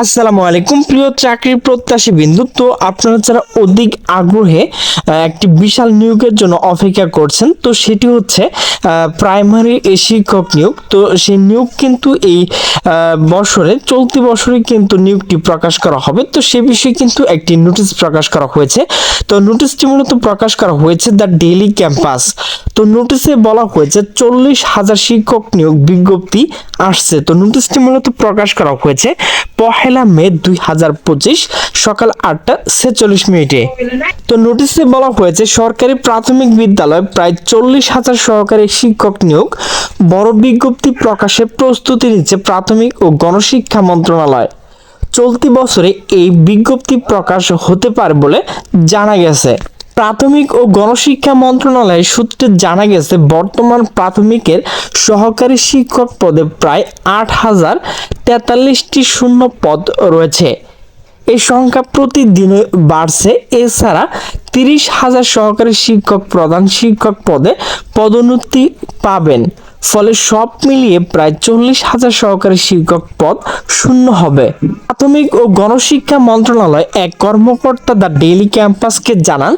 আসসালামু আলাইকুম। প্রিয় চাকরির প্রত্যাশী বিন্দু, তো আপনারা যারা অধিক আগ্রহে একটি বিশাল নিয়োগের জন্য অপেক্ষা করছেন, তো সেটি হচ্ছে প্রাইমারি শিক্ষক নিয়োগ। তো সেই নিয়োগ কিন্তু এই বছরে, চলতি বছরে কিন্তু নিয়োগটি প্রকাশ করা হবে। তো সে বিষয়ে কিন্তু একটি নোটিশ প্রকাশ করা হয়েছে। তো নোটিশটি মূলত প্রকাশ করা হয়েছে দ্য ডেইলি ক্যাম্পাস। তো নোটিশে বলা হয়েছে চল্লিশ হাজার শিক্ষক নিয়োগ বিজ্ঞপ্তি আসছে। তো নোটিশটি মূলত প্রকাশ করা হয়েছে পহেলা মে দুই হাজার পঁচিশ সকাল আটটা ছেচল্লিশ মিনিটে। তো নোটিশে বলা হয়েছে সরকারি প্রাথমিক বিদ্যালয় প্রায় চল্লিশ হাজার সহকারী শিক্ষক নিয়োগ। বড় বিজ্ঞপ্তি প্রকাশে প্রস্তুতি নিচ্ছে প্রাথমিক ও গণশিক্ষা মন্ত্রণালয়। চলতি বছরে এই বিজ্ঞপ্তি প্রকাশ হতে পারে বলে জানা গেছে। প্রাথমিক ও গণশিক্ষা মন্ত্রণালয় সূত্রে জানা গেছে, বর্তমান প্রাথমিকের সহকারী শিক্ষক পদে প্রায় আট হাজার তেতাল্লিশটি শূন্য পদ রয়েছে। এই সংখ্যা প্রতিদিনে বাড়ছে। এছাড়া তিরিশ হাজার সহকারী শিক্ষক প্রধান শিক্ষক পদে পদোন্নতি পাবেন। ফলে সব মিলিয়ে প্রায় চল্লিশ হাজার সহকারী শিক্ষক পদ শূন্য হবে। প্রাথমিক ও গণশিক্ষা মন্ত্রণালয় এক কর্মকর্তা দ্য ডেইলি ক্যাম্পাসকে জানান,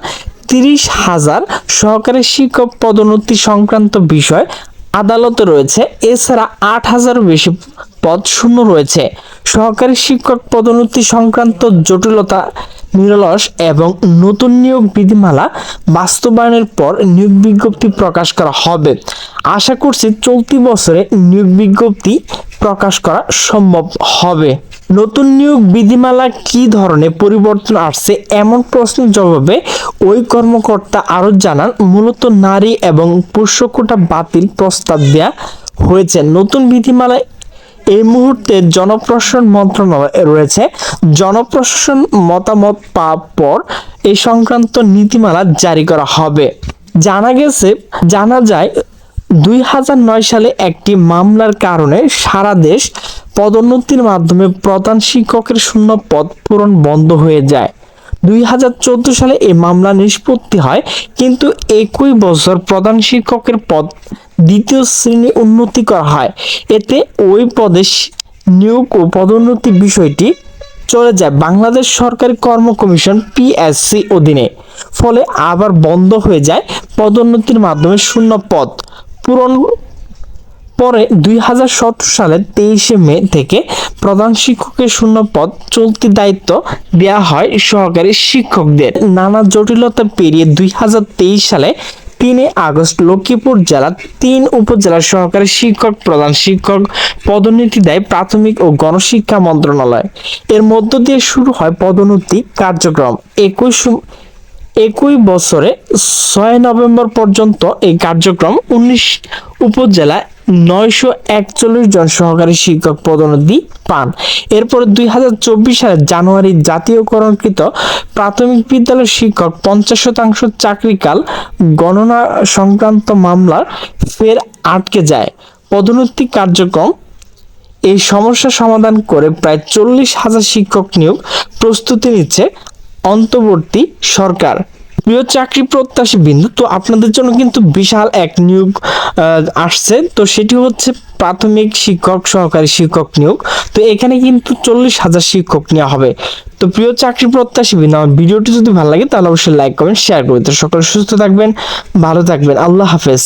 তিরিশ হাজার সহকারী শিক্ষক পদোন্নতি সংক্রান্ত বিষয় আদালতে রয়েছে, এছাড়া আট হাজারও বেশি পদ শূন্য রয়েছে। সহকারী শিক্ষক পদোন্নতি সংক্রান্ত জটিলতা নিরলস এবং নতুন নিয়োগ বিধিমালা বাস্তবায়নের পর নিয়োগ বিজ্ঞপ্তি প্রকাশ করা হবে। আশা করছি চলতি বছরে নিয়োগ বিজ্ঞপ্তি প্রকাশ করা সম্ভব হবে। নতুন নিয়োগ বিধিমালা কি ধরনের পরিবর্তন আসছে এমন প্রশ্নের জবাবে ওই কর্মকর্তা আরও জানান, মূলত নারী এবং পুরুষ কোটা বাতিল প্রস্তাব দেয়া হয়েছে। নতুন বিধিমালায় এই মুহূর্তে জনপ্রশাসন মন্ত্রণালয় রয়েছে জনপ্রশাসন মতামত পাওয়ার পর এই সংক্রান্ত নীতিমালা জারি করা হবে। জানা গেছে, জানা যায়, দুই হাজার নয় সালে একটি মামলার কারণে সারা দেশ পদোন্নতির মাধ্যমে প্রধান শিক্ষকের শূন্য পদ পূরণ বন্ধ হয়ে যায়। দুই হাজার চোদ্দ সালে এই মামলা নিষ্পত্তি হয়, কিন্তু একই বছর প্রধান শিক্ষকের পদ দ্বিতীয় শ্রেণি উন্নতি করা হয়। এতে ওই পদে নিয়োগ ও পদোন্নতি বিষয়টি চলে যায় বাংলাদেশ সরকারি কর্ম কমিশন পিএসসি অধীনে। ফলে আবার বন্ধ হয়ে যায় পদোন্নতির মাধ্যমে শূন্য পদ। পূরণ পরে দুই হাজার সতেরো সালের তেইশে মে থেকে প্রধান শিক্ষকের শূন্য পদ চলতি দায়িত্ব দেওয়া হয় সহকারী শিক্ষকদের। নানা জটিলতা পেরিয়ে দুই হাজার তেইশ সালে তিনে আগস্ট লক্ষ্মীপুর জেলার তিন উপজেলার সহকারী শিক্ষক, প্রধান শিক্ষক পদোন্নতি দেয় প্রাথমিক ও গণশিক্ষা মন্ত্রণালয়। এর মধ্য দিয়ে শুরু হয় পদোন্নতি কার্যক্রম। একই একই বছরে ছয় নভেম্বর পর্যন্ত এই কার্যক্রম উনিশ উপজেলায় নয়শো একচল্লিশ জন সহকারী শিক্ষক পদোন্নতি পান। এরপর দুই হাজার চব্বিশ সালের জানুয়ারি জাতীয়করণকৃত প্রাথমিক বিদ্যালয়ের শিক্ষক পঞ্চাশ শতাংশ চাকরিকাল গণনা সংক্রান্ত মামলার ফের আটকে যায়। পদোন্নতি কার্যক্রম এই সমস্যা সমাধান করে প্রায় চল্লিশ হাজার শিক্ষক নিয়োগ প্রস্তুতি নিচ্ছে অন্তর্বর্তী সরকার। প্রিয় চাকরি প্রত্যাশী বিন্দু, তো আপনাদের জন্য কিন্তু বিশাল এক নিয়োগ আসছে। তো সেটি হচ্ছে প্রাথমিক শিক্ষক, সহকারী শিক্ষক নিয়োগ। তো এখানে কিন্তু চল্লিশ হাজার শিক্ষক নেওয়া হবে। তো প্রিয় চাকরি প্রত্যাশী বিন্দু, আমার ভিডিওটি যদি ভালো লাগে তাহলে অবশ্যই লাইক করবেন শেয়ার করবেন। তো সকলে সুস্থ থাকবেন, ভালো থাকবেন। আল্লাহ হাফেজ।